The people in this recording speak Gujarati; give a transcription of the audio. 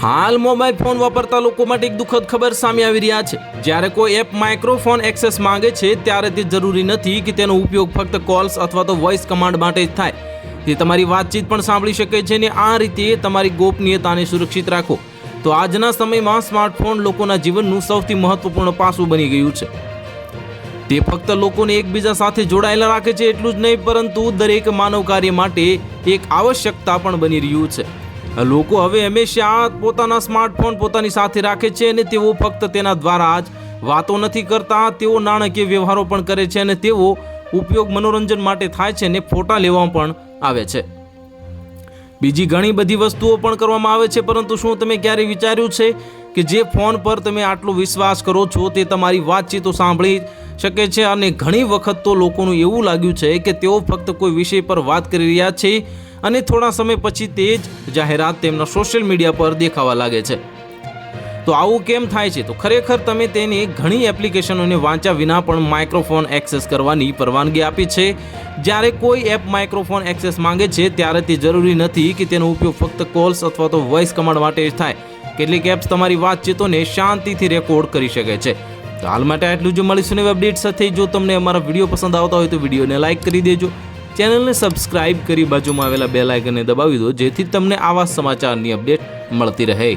હાલ મોબાઈલ ફોન વાપરતા લોકો માટે એક દુઃખદ ખબર સામે આવી રહ્યા છે. જ્યારે કોઈ એપ માઇક્રોફોન એક્સેસ માંગે છે, ત્યારે તે જરૂરી નથી કે તેનો ઉપયોગ ફક્ત કોલ્સ અથવા તો વોઇસ કમાન્ડ માટે જ થાય. તે તમારી વાતચીત પણ સાંભળી શકે છે ને આ રીતે તમારી ગોપનીયતાને સુરક્ષિત રાખો. તો આજના સમયમાં સ્માર્ટફોન લોકોના જીવનનું સૌથી મહત્વપૂર્ણ પાસું બની ગયું છે. તે ફક્ત લોકોને એકબીજા સાથે જોડાયેલા રાખે છે એટલું જ નહીં, પરંતુ દરેક માનવ કાર્ય માટે એક આવશ્યકતા પણ બની રહ્યું છે. લોકો હવે હંમેશા પોતાના સ્માર્ટફોન પોતાની સાથે રાખે છે અને તેઓ ફક્ત તેના દ્વારા જ વાતો નથી કરતા. તેઓ નાણાકીય વ્યવહારો પણ કરે છે અને તેઓ ઉપયોગ મનોરંજન માટે થાય છે અને ફોટા લેવામાં પણ આવે છે. બીજી ઘણી બધી વસ્તુઓ પણ કરવામાં આવે છે, પરંતુ શું તમે ક્યારે વિચાર્યું છે કે જે ફોન પર તમે આટલો વિશ્વાસ કરો છો તે તમારી વાતચીતો સાંભળી શકે છે? અને ઘણી વખત તો લોકોનું એવું લાગ્યું છે કે તેઓ ફક્ત કોઈ વિષય પર વાત કરી રહ્યા છે અને થોડા સમય પછી તે જ જાહેરાત તેમના સોશિયલ મીડિયા પર દેખાવા લાગે છે. તો આવું કેમ થાય છે? તો ખરેખર તમે તેને ઘણી એપ્લિકેશનોને વાંચ્યા વિના પણ માઇક્રોફોન એક્સેસ કરવાની પરવાનગી આપી છે. જ્યારે કોઈ એપ માઇક્રોફોન એક્સેસ માંગે છે, ત્યારે તે જરૂરી નથી કે તેનો ઉપયોગ ફક્ત કોલ્સ અથવા તો વોઇસ કમાન્ડ માટે જ થાય. કેટલીક એપ્સ તમારી વાતચીતોને શાંતિથી રેકોર્ડ કરી શકે છે. તો હાલ માટે આટલું જ. મળીશું ને અપડેટ સાથે. જો તમને અમારા વીડિયો પસંદ આવતા હોય તો વિડીયોને લાઇક કરી દેજો. ચેનલને સબસ્ક્રાઇબ કરી બાજુમાં આવેલા બે આઇકનને દબાવી દો, જેથી તમને આવા સમાચારની અપડેટ મળતી રહે.